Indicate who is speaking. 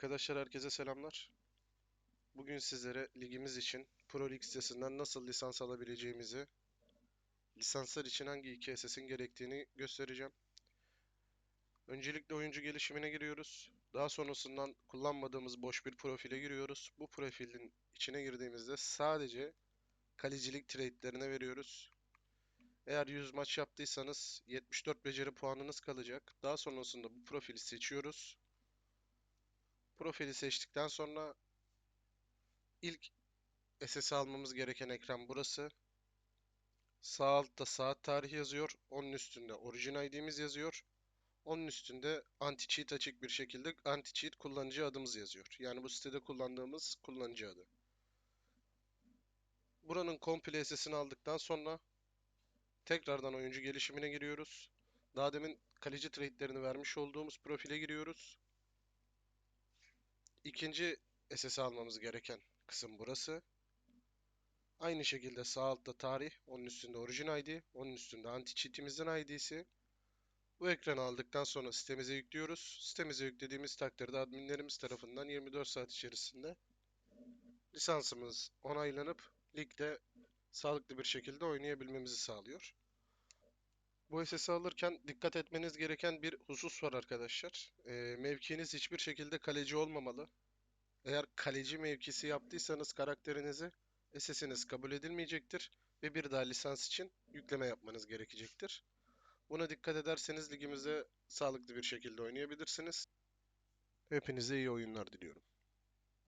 Speaker 1: Arkadaşlar herkese selamlar. Bugün sizlere ligimiz için Pro Lig sitesinden nasıl lisans alabileceğimizi, lisanslar için hangi iki gerektiğini göstereceğim. Öncelikle oyuncu gelişimine giriyoruz. Daha sonrasından kullanmadığımız boş bir profile giriyoruz. Bu profilin içine girdiğimizde sadece kalecilik trade'lerine veriyoruz. Eğer 100 maç yaptıysanız 74 beceri puanınız kalacak. Daha sonrasında bu profili seçiyoruz. Profili seçtikten sonra ilk SS almamız gereken ekran burası. Sağ altta saat tarihi yazıyor. Onun üstünde orijin ID'miz yazıyor. Onun üstünde anti-cheat açık bir şekilde anti-cheat kullanıcı adımız yazıyor. Yani bu sitede kullandığımız kullanıcı adı. Buranın komple SS'ini aldıktan sonra tekrardan oyuncu gelişimine giriyoruz. Daha demin kaleci trade'lerini vermiş olduğumuz profile giriyoruz. İkinci SS almamız gereken kısım burası. Aynı şekilde sağ altta tarih, onun üstünde orijin ID, onun üstünde anti-cheat'imizin ID'si. Bu ekranı aldıktan sonra sitemize yüklüyoruz. Sitemize yüklediğimiz takdirde adminlerimiz tarafından 24 saat içerisinde lisansımız onaylanıp ligde sağlıklı bir şekilde oynayabilmemizi sağlıyor. Bu SS'i alırken dikkat etmeniz gereken bir husus var arkadaşlar. Ee, mevkiniz hiçbir şekilde kaleci olmamalı. Eğer kaleci mevkisi yaptıysanız karakterinizi SS'iniz kabul edilmeyecektir ve bir daha lisans için yükleme yapmanız gerekecektir. Buna dikkat ederseniz ligimize sağlıklı bir şekilde oynayabilirsiniz. Hepinize iyi oyunlar diliyorum.